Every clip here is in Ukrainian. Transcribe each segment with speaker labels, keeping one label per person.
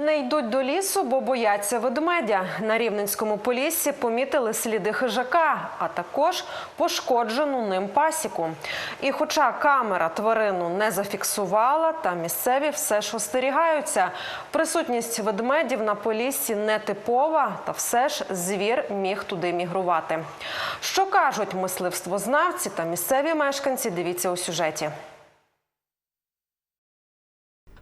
Speaker 1: Не йдуть до лісу, бо бояться ведмедя. На Рівненському поліссі помітили сліди хижака, а також пошкоджену ним пасіку. І хоча камера тварину не зафіксувала, та місцеві все ж остерігаються. Присутність ведмедів на поліссі не типова, та все ж звір міг туди мігрувати. Що кажуть мисливствознавці та місцеві мешканці, дивіться у сюжеті.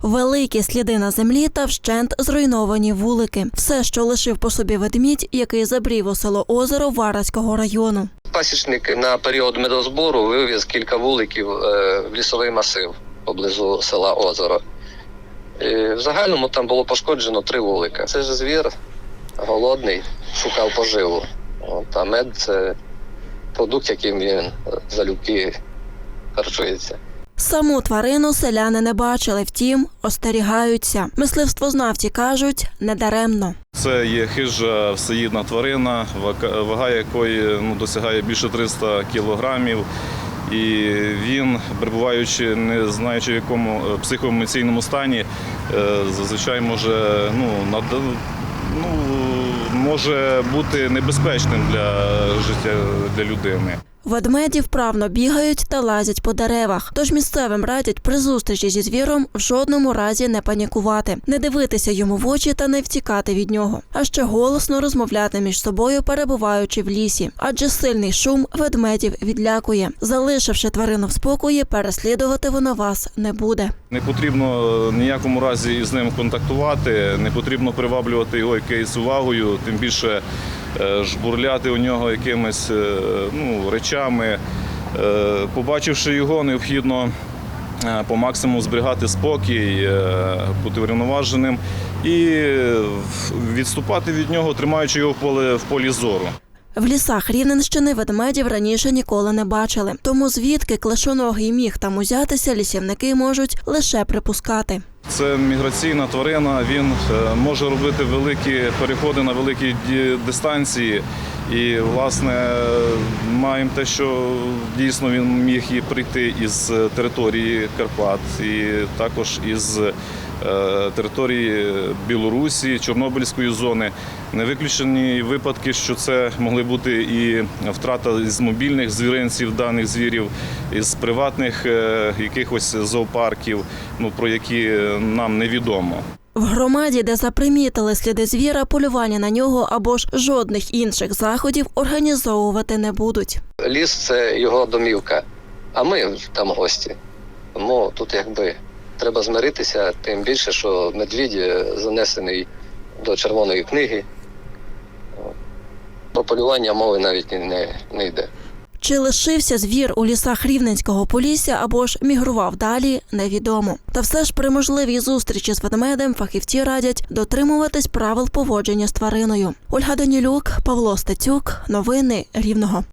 Speaker 2: Великі сліди на землі та вщент зруйновані вулики. Все, що лишив по собі ведмідь, який забрів у село озеро Вараського району.
Speaker 3: Пасічник на період медозбору вивіз кілька вуликів е, в лісовий масив поблизу села Озеро. В загальному там було пошкоджено три вулика. Це ж звір голодний, шукав поживу. От, а мед це продукт, яким він залюбки харчується.
Speaker 2: Саму тварину селяни не бачили, втім, остерігаються. Мисливствознавці кажуть, недаремно.
Speaker 4: Це є хижа всеїдна тварина, вага- якої ну, досягає більше 300 кілограмів. І він, перебуваючи, не знаючи в якому е, психоемоційному стані, е, зазвичай може, ну, над, ну, може бути небезпечним для життя для людини.
Speaker 2: Ведмеді вправно бігають та лазять по деревах. Тож місцевим радять при зустрічі зі звіром в жодному разі не панікувати, не дивитися йому в очі та не втікати від нього, а ще голосно розмовляти між собою, перебуваючи в лісі. Адже сильний шум ведмедів відлякує. Залишивши тварину в спокої, переслідувати вона вас не буде.
Speaker 4: Не потрібно ніякому разі із ним контактувати, не потрібно приваблювати його якоюсь увагою, тим більше е, жбурляти у нього якимись е, ну, речами. Е, Побачивши його, необхідно е, по максимуму зберігати спокій, е, бути врівноваженим і е, відступати від нього, тримаючи його в полі, в полі зору.
Speaker 2: В лісах Рівненщини ведмедів раніше ніколи не бачили. Тому звідки клешоногий міг там узятися, лісівники можуть лише припускати.
Speaker 4: Це міграційна тварина. Він е, може робити великі переходи на великі дистанції. І, власне, маємо те, що дійсно він міг і прийти із е, території Карпат, і також із е, території Білорусі, Чорнобильської зони. Не виключені випадки, що це могли бути і втрата з мобільних звіринців даних звірів, із приватних е, якихось зоопарків, ну про які нам невідомо.
Speaker 2: В громаді, де запримітили сліди звіра, полювання на нього або ж жодних інших заходів організовувати не будуть.
Speaker 3: Ліс це його домівка, а ми там гості. Тому тут якби треба змиритися, тим більше, що медвідь е, занесений до червоної книги. Про полювання мови навіть не, не йде.
Speaker 2: Чи лишився звір у лісах Рівненського полісся або ж мігрував далі, невідомо. Та все ж при можливій зустрічі з ведмедем фахівці радять дотримуватись правил поводження з твариною. Ольга Данілюк, Павло Стецюк, новини Рівного.